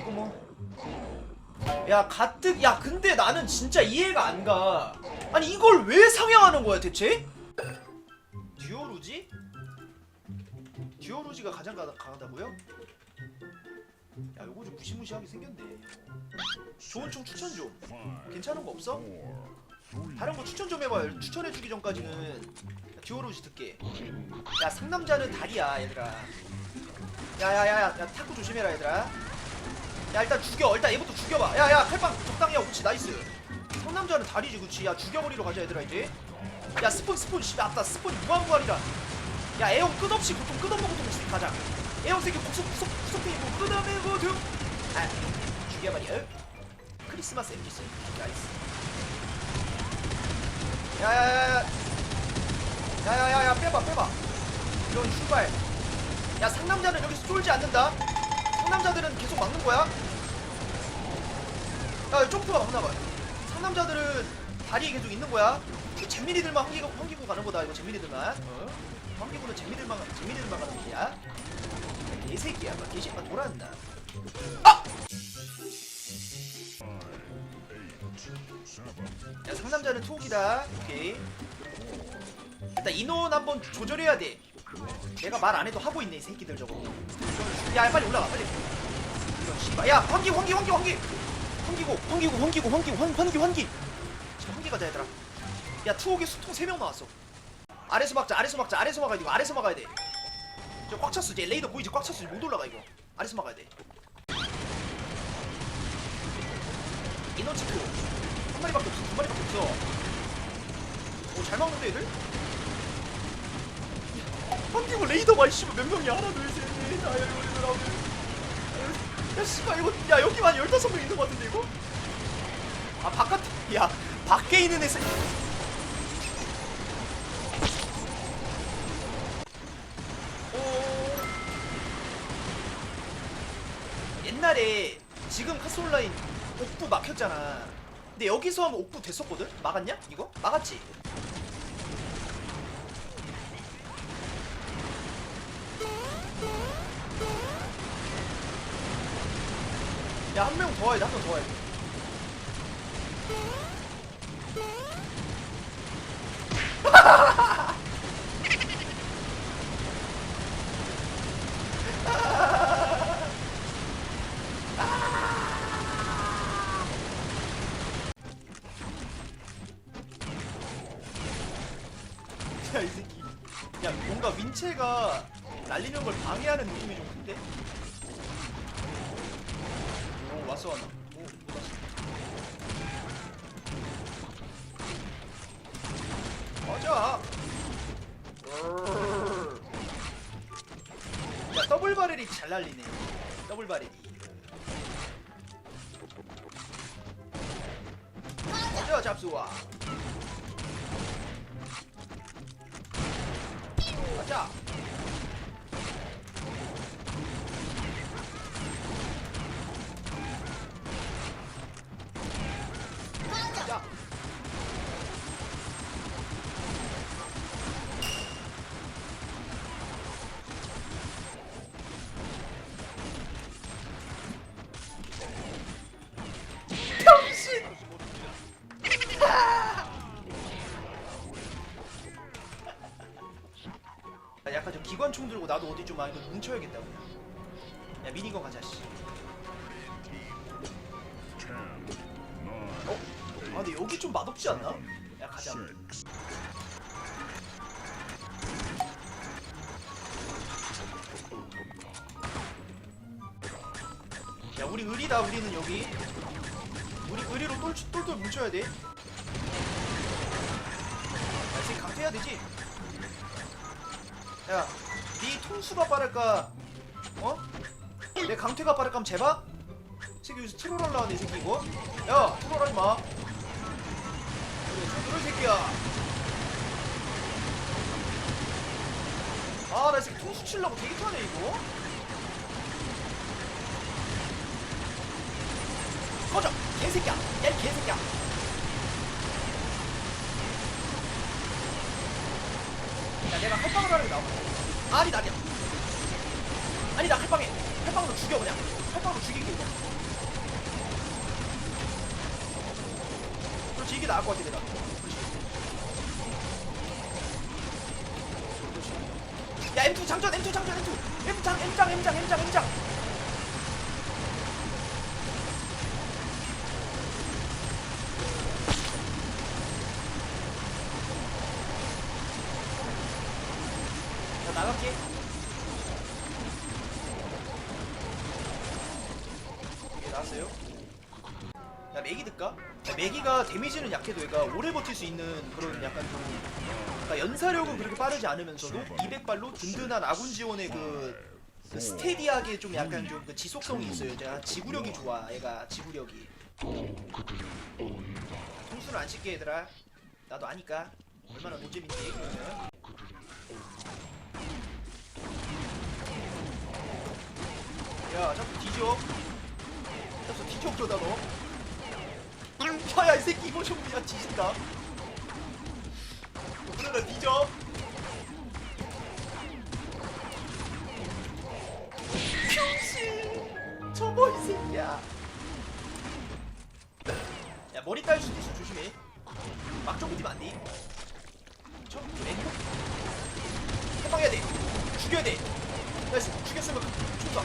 이거 뭐. 야 가뜩 야 근데 나는 진짜 이해가 안 가. 아니 이걸 왜 상향하는 거야 대체? 듀오 루지? 듀오 루지가 가장 가, 강하다고요? 야 요거 좀 무시무시하게 생겼네. 좋은 총 추천 좀. 괜찮은 거 없어? 다른 거 추천 좀 해봐요. 추천해주기 전까지는 듀오 루지 듣게. 야 상남자는 다리야 얘들아. 야야야야 야, 탁구 조심해라 얘들아. 야 일단 죽여. 일단 얘부터 죽여봐. 야야 칼빵 적당히 하고 그치. 나이스. 상남자는 다리지 그치? 야 죽여버리러 가자 얘들아 이제. 야 스폰 스폰. 씨발 아따 스폰 무한무한이라. 야 애형 끝없이 고통 끝없는 고통 씩 가자. 애형 새끼 구석 구석 구석탱이고 끝없는 고통 아 죽여버려. 크리스마스 엠비스 나이스. 야야야야. 야야야야 빼봐 빼봐. 이런 슈발. 야 상남자는 여기서 쫄지 않는다 상남자들은 계속 막는 거야? 야 점프가 막나봐. 상남자들은 다리에 계속 있는 거야? 이 잼민이들만 환기고, 환기고 가는 거다 이거 잼민이들만. 어? 환기고는 잼민이들만 잼민이들만 가는 거야 야, 개새끼야 막 개새끼가 돌아왔나? 아! 야 상남자는 투옥이다. 오케이. 일단 인원 한번 조절해야 돼 내가 말 안 해도 하고 있네 이 새끼들 저거. 야 빨리 올라가 빨리. 이런 씨발. 야 환기 환기 환기 환기. 환기고 환기고 환기고 환기 환 환기 환기. 진짜 환기 가자 얘들아. 야 투옥에 수통 3명 나왔어. 아래서 막자 아래서 막자 아래서 막아야 돼 이거 아래서 막아야 돼저꽉 찼어 이제 레이더 보이지? 꽉 찼어 못 올라가 이거. 아래서 막아야 돼. 이너치 투한 마리밖에 없어 두 마리밖에 없어. 오잘 막는데 얘들 한기고 레이더 봐 씨발 몇 명이야 하나 둘셋넷 다섯 여섯 일곱 아홉 야 씨발 이거 야 여기만 15명 있는 거 같은데 이거? 아 바깥 야 밖에 있는 애들 오 옛날에 지금 카스온라인 옥부 막혔잖아 근데 여기서 하면 옥부 됐었거든? 막았냐? 이거? 막았지? 야 한 명 더 와야 돼 한 명 더 와야 돼 야 이 새끼 야 뭔가 윈체가 날리는 걸 방해하는 느낌이 좀 큰데? 오 왔어 왔나 오 왔어 맞아 야 더블 바렐이 잘 날리네. 더블 바렐이. 맞아 잡수와. 맞아 약간 좀 기관총 들고 나도 어디 좀 많이 좀 뭉쳐야겠다 그냥. 야 미니건 가자 씨. 어? 아 근데 여기 좀 맛없지 않나? 야 가자 야 우리 의리다 우리는 여기 우리 의리로 똘, 똘똘 뭉쳐야 돼 야, 지금 강퇴해야 되지? 야, 네 통수가 빠를까? 어? 내 강퇴가 빠를까? 이 새끼 여기서 트롤 하려고 하네 이 새끼 이거? 야 트롤 하지 마 그래 그럴 새끼야 아나 이 새끼 통수 치려고 타네 이거 꺼져 개새끼야 야이 개새끼야 야 내가 칼빵을 하는 게 나와. 아니 나냐? 아니 나 칼빵해 칼빵으로 죽여 그냥. 칼빵으로 죽이게 이거. 그렇지 이게 나을 것 같아 내가. 그렇지. 야 M2 장전 M2 장전 M2. M장 M장 M장 M장 M장. 자나 갈게 이게 나왔어요 야 맥이 들까? 야, 맥이가 데미지는 약해도 얘가 오래 버틸 수 있는 그런 약간 좀 그러니까 연사력은 그렇게 빠르지 않으면서도 200발로 든든한 아군 지원의 그, 그 스테디하게 좀 약간 좀 그 지속성이 있어요. 제가 지구력이 좋아. 얘가 지구력이. 통수를 안 칠게 얘들아. 나도 아니까. 얼마나 노잼인지. 그러면. 야, 자꾸 뒤져. 자꾸 뒤져 그러다 너. 야야 이 새끼 이모션 그냥 뒤진다. 그러다 뒤져. 평신 접어 이 새끼야. 야 머리 딸 수도 있어 조심해. 막정 붙이면 안 돼. 저, 좀 애니까. 해방해야 돼. 죽여야 돼. 나이스. 죽였으면 죽다.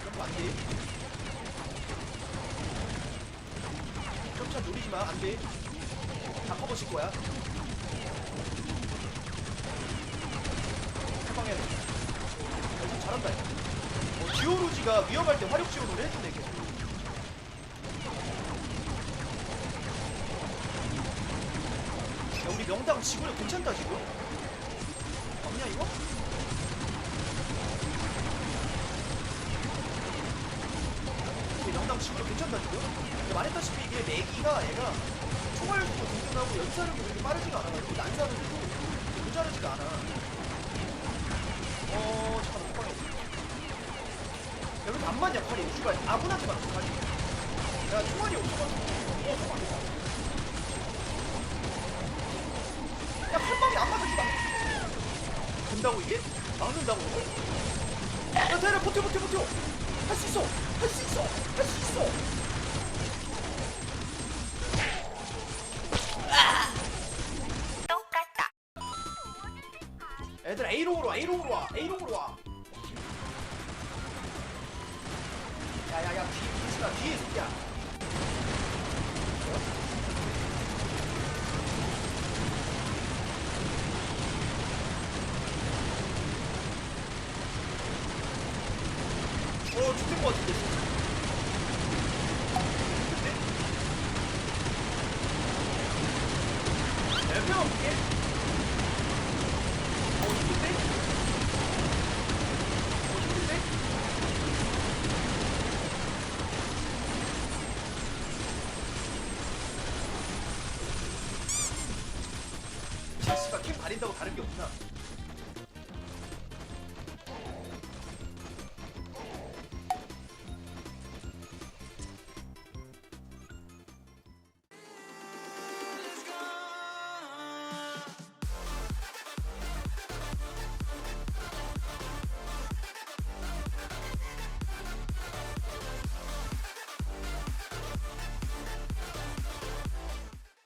그럼 안 돼. 점차 노리지 마. 안 돼. 다 커버칠 거야. 어, 잘한다. 이거. 어, 지오로지가 위험할 때 화력 지원을 해주네 계속. 야 우리 명당 지구력 괜찮다 지금? 없냐 이거? 우리 명당 지구력 괜찮다 지금? 근데 말했다시피 이게 내기가 얘가 총알수도 든든하고 연사력도 그렇게 빠르지가 않아가지고 난사는데도 모자르지가 않아 어 잠깐만 잠깐만 여기서 안 맞냐 칼이 우주가 아군한테 맞는 칼이. 내가 총알이 없어가지고. 야 칼빵이 안 맞아 씨발. 된다고 이게? 막는다고? 야 대래 버텨 버텨 버텨. 할 수 있어. 할 수 있어. 할 수 있어 뒤에 새끼야 어 죽을 것 같은데 죽겠네 몇 명은 볼게 어 죽겠네 어 죽겠네 자 씨발 캠 가린다고 다른 게 없구나